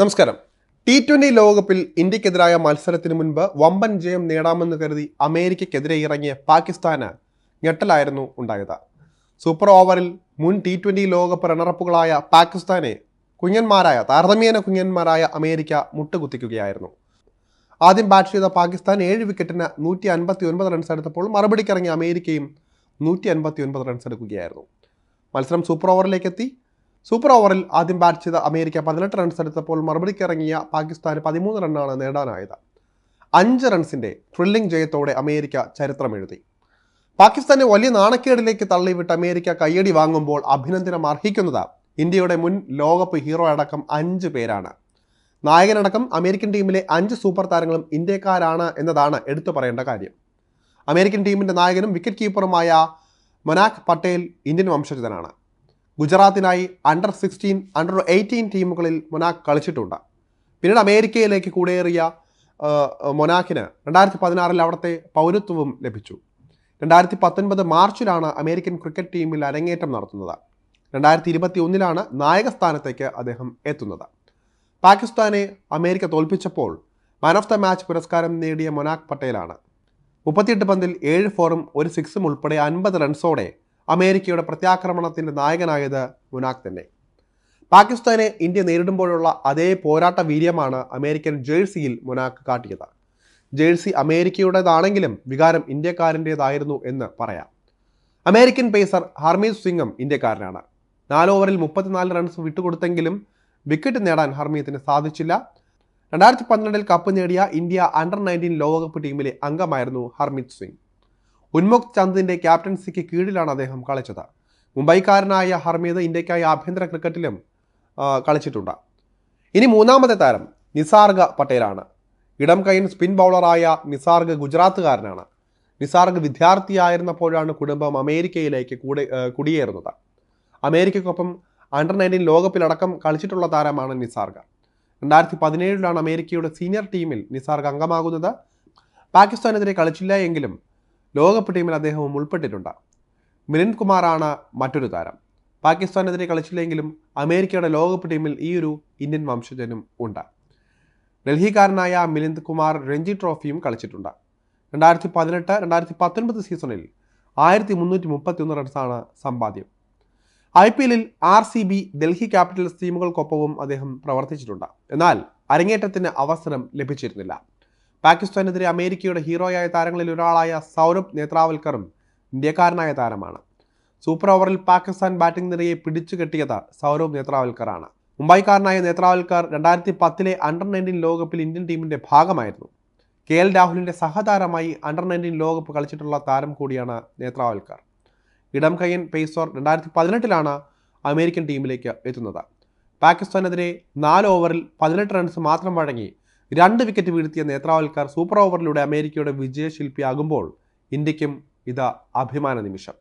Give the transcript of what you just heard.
നമസ്കാരം. T twenty ലോകകപ്പിൽ ഇന്ത്യക്കെതിരായ മത്സരത്തിന് മുൻപ് വമ്പൻ ജയം നേടാമെന്ന് കരുതി അമേരിക്കയ്ക്കെതിരെ ഇറങ്ങിയ പാകിസ്ഥാന് ഞെട്ടലായിരുന്നു ഉണ്ടായത്. സൂപ്പർ ഓവറിൽ മുൻ ടി ട്വന്റി ലോകകപ്പ് റണ്ണറപ്പുകളായ പാകിസ്ഥാനെ കുഞ്ഞന്മാരായ താരതമ്യേന കുഞ്ഞന്മാരായ അമേരിക്ക മുട്ടുകുത്തിക്കുകയായിരുന്നു. ആദ്യം ബാറ്റ് ചെയ്ത പാകിസ്ഥാൻ ഏഴ് വിക്കറ്റിന് നൂറ്റി അൻപത്തി ഒൻപത് റൺസ് എടുത്തപ്പോൾ മറുപടിക്കിറങ്ങിയ അമേരിക്കയും നൂറ്റി അൻപത്തി ഒൻപത് റൺസ് എടുക്കുകയായിരുന്നു. മത്സരം സൂപ്പർ ഓവറിലേക്ക് എത്തി. സൂപ്പർ ഓവറിൽ ആദ്യം ബാറ്റ് ചെയ്ത അമേരിക്ക പതിനെട്ട് റൺസ് എടുത്തപ്പോൾ മറുപടിക്ക് ഇറങ്ങിയ പാകിസ്ഥാന് പതിമൂന്ന് റണ്ണാണ് നേടാനായത്. അഞ്ച് റൺസിന്റെ ത്രില്ലിംഗ് ജയത്തോടെ അമേരിക്ക ചരിത്രം എഴുതി പാകിസ്ഥാനെ വലിയ നാണക്കേടിലേക്ക് തള്ളിവിട്ട് അമേരിക്ക കയ്യടി വാങ്ങുമ്പോൾ അഭിനന്ദനം അർഹിക്കുന്നത് ഇന്ത്യയുടെ മുൻ ലോകകപ്പ് ഹീറോ അടക്കം അഞ്ച് പേരാണ്. നായകനടക്കം അമേരിക്കൻ ടീമിലെ അഞ്ച് സൂപ്പർ താരങ്ങളും ഇന്ത്യക്കാരാണ് എന്നതാണ് എടുത്തു പറയേണ്ട കാര്യം. അമേരിക്കൻ ടീമിന്റെ നായകനും വിക്കറ്റ് കീപ്പറുമായ മൊനാക് പട്ടേൽ ഇന്ത്യൻ വംശജനാണ്. ഗുജറാത്തിനായി അണ്ടർ സിക്സ്റ്റീൻ അണ്ടർ എയ്റ്റീൻ ടീമുകളിൽ മൊനാക്ക് കളിച്ചിട്ടുണ്ട്. പിന്നീട് അമേരിക്കയിലേക്ക് കൂടെയേറിയ മൊനാക്കിന് രണ്ടായിരത്തി പതിനാറിൽ അവിടുത്തെ പൗരത്വവും ലഭിച്ചു. രണ്ടായിരത്തി പത്തൊൻപത് മാർച്ചിലാണ് അമേരിക്കൻ ക്രിക്കറ്റ് ടീമിൽ അരങ്ങേറ്റം നടത്തുന്നത്. രണ്ടായിരത്തി ഇരുപത്തി ഒന്നിലാണ് നായക സ്ഥാനത്തേക്ക് അദ്ദേഹം എത്തുന്നത്. പാകിസ്ഥാനെ അമേരിക്ക തോൽപ്പിച്ചപ്പോൾ മാൻ ഓഫ് ദ മാച്ച് പുരസ്കാരം നേടിയ മൊനാക് പട്ടേലാണ്. മുപ്പത്തിയെട്ട് പന്തിൽ ഏഴ് ഫോറും ഒരു സിക്സും ഉൾപ്പെടെ അൻപത് റൺസോടെ അമേരിക്കയുടെ പ്രത്യാക്രമണത്തിന്റെ നായകനായത് മുനാക് തന്നെ. പാകിസ്ഥാനെ ഇന്ത്യ നേരിടുമ്പോഴുള്ള അതേ പോരാട്ട വീര്യമാണ് അമേരിക്കൻ ജേഴ്സിയിൽ മുനാക്ക് കാട്ടിയത്. ജേഴ്സി അമേരിക്കയുടേതാണെങ്കിലും വികാരം ഇന്ത്യക്കാരന്റേതായിരുന്നു എന്ന് പറയാം. അമേരിക്കൻ പേസർ ഹർമീത് സിംഗും ഇന്ത്യക്കാരനാണ്. നാല് ഓവറിൽ മുപ്പത്തിനാല് റൺസ് വിട്ടുകൊടുത്തെങ്കിലും വിക്കറ്റ് നേടാൻ ഹർമീത്തിന് സാധിച്ചില്ല. രണ്ടായിരത്തി പന്ത്രണ്ടിൽ കപ്പ് നേടിയ ഇന്ത്യ അണ്ടർ നയന്റീൻ ലോകകപ്പ് ടീമിലെ അംഗമായിരുന്നു ഹർമീത് സിംഗ്. ഉന്മുഖ് ചന്ദിന്റെ ക്യാപ്റ്റൻസിക്ക് കീഴിലാണ് അദ്ദേഹം കളിച്ചത്. മുംബൈക്കാരനായ ഹർമീദ് ഇന്ത്യക്കായി ആഭ്യന്തര ക്രിക്കറ്റിലും കളിച്ചിട്ടുണ്ട്. ഇനി മൂന്നാമത്തെ താരം നിസാർഗ പട്ടേലാണ്. ഇടം കൈൻ സ്പിൻ ബൗളറായ നിസാർഗ് ഗുജറാത്തുകാരനാണ്. നിസാർഗ് വിദ്യാർത്ഥിയായിരുന്നപ്പോഴാണ് കുടുംബം അമേരിക്കയിലേക്ക് കൂടെ കുടിയേറുന്നത്. അമേരിക്കയ്ക്കൊപ്പം അണ്ടർ നയന്റീൻ ലോകകപ്പിലടക്കം കളിച്ചിട്ടുള്ള താരമാണ് നിസാർഗ. രണ്ടായിരത്തി പതിനേഴിലാണ് അമേരിക്കയുടെ സീനിയർ ടീമിൽ നിസാർഗ് അംഗമാകുന്നത്. പാകിസ്ഥാനെതിരെ കളിച്ചില്ല എങ്കിലും ലോകകപ്പ് ടീമിൽ അദ്ദേഹവും ഉൾപ്പെട്ടിട്ടുണ്ട്. മിലിൻ കുമാറാണ് മറ്റൊരു താരം. പാകിസ്ഥാനെതിരെ കളിച്ചില്ലെങ്കിലും അമേരിക്കയുടെ ലോകകപ്പ് ടീമിൽ ഈ ഒരു ഇന്ത്യൻ വംശജനും ഉണ്ട്. ഡൽഹിക്കാരനായ മിലിന്ദ് കുമാർ രഞ്ജി ട്രോഫിയും കളിച്ചിട്ടുണ്ട്. രണ്ടായിരത്തി പതിനെട്ട് രണ്ടായിരത്തി പത്തൊൻപത് സീസണിൽ ആയിരത്തി മുന്നൂറ്റി മുപ്പത്തി ഒന്ന് റൺസാണ് സമ്പാദ്യം. ഐ പി എല്ലിൽ R C B Delhi capitals ടീമുകൾക്കൊപ്പവും അദ്ദേഹം പ്രവർത്തിച്ചിട്ടുണ്ട്. എന്നാൽ അരങ്ങേറ്റത്തിന് അവസരം ലഭിച്ചിരുന്നില്ല. പാകിസ്ഥാനെതിരെ അമേരിക്കയുടെ ഹീറോയായ താരങ്ങളിൽ ഒരാളായ സൗരഭ് നേത്രാവൽക്കറും ഇന്ത്യക്കാരനായ താരമാണ്. സൂപ്പർ ഓവറിൽ പാകിസ്ഥാൻ ബാറ്റിംഗ് നിരയെ പിടിച്ചു കെട്ടിയത് സൗരഭ് നേത്രാവൽക്കറാണ്. മുംബൈക്കാരനായ നേത്രാവൽക്കർ രണ്ടായിരത്തി പത്തിലെ അണ്ടർ നയന്റീൻ ലോകകപ്പിൽ ഇന്ത്യൻ ടീമിന്റെ ഭാഗമായിരുന്നു. കെ എൽ രാഹുലിന്റെ സഹതാരമായി അണ്ടർ നയന്റീൻ ലോകകപ്പ് കളിച്ചിട്ടുള്ള താരം കൂടിയാണ് നേത്രാവൽക്കർ. ഇടം കയ്യൻ പേസോർ രണ്ടായിരത്തി പതിനെട്ടിലാണ് അമേരിക്കൻ ടീമിലേക്ക് എത്തുന്നത്. പാകിസ്ഥാനെതിരെ നാല് ഓവറിൽ പതിനെട്ട് റൺസ് മാത്രം വഴങ്ങി രണ്ട് വിക്കറ്റ് വീഴ്ത്തിയ നേത്രാവൽക്കാർ സൂപ്പർ ഓവറിലൂടെ അമേരിക്കയുടെ വിജയശില്പിയാകുമ്പോൾ ഇന്ത്യക്കും ഇത് അഭിമാന നിമിഷം.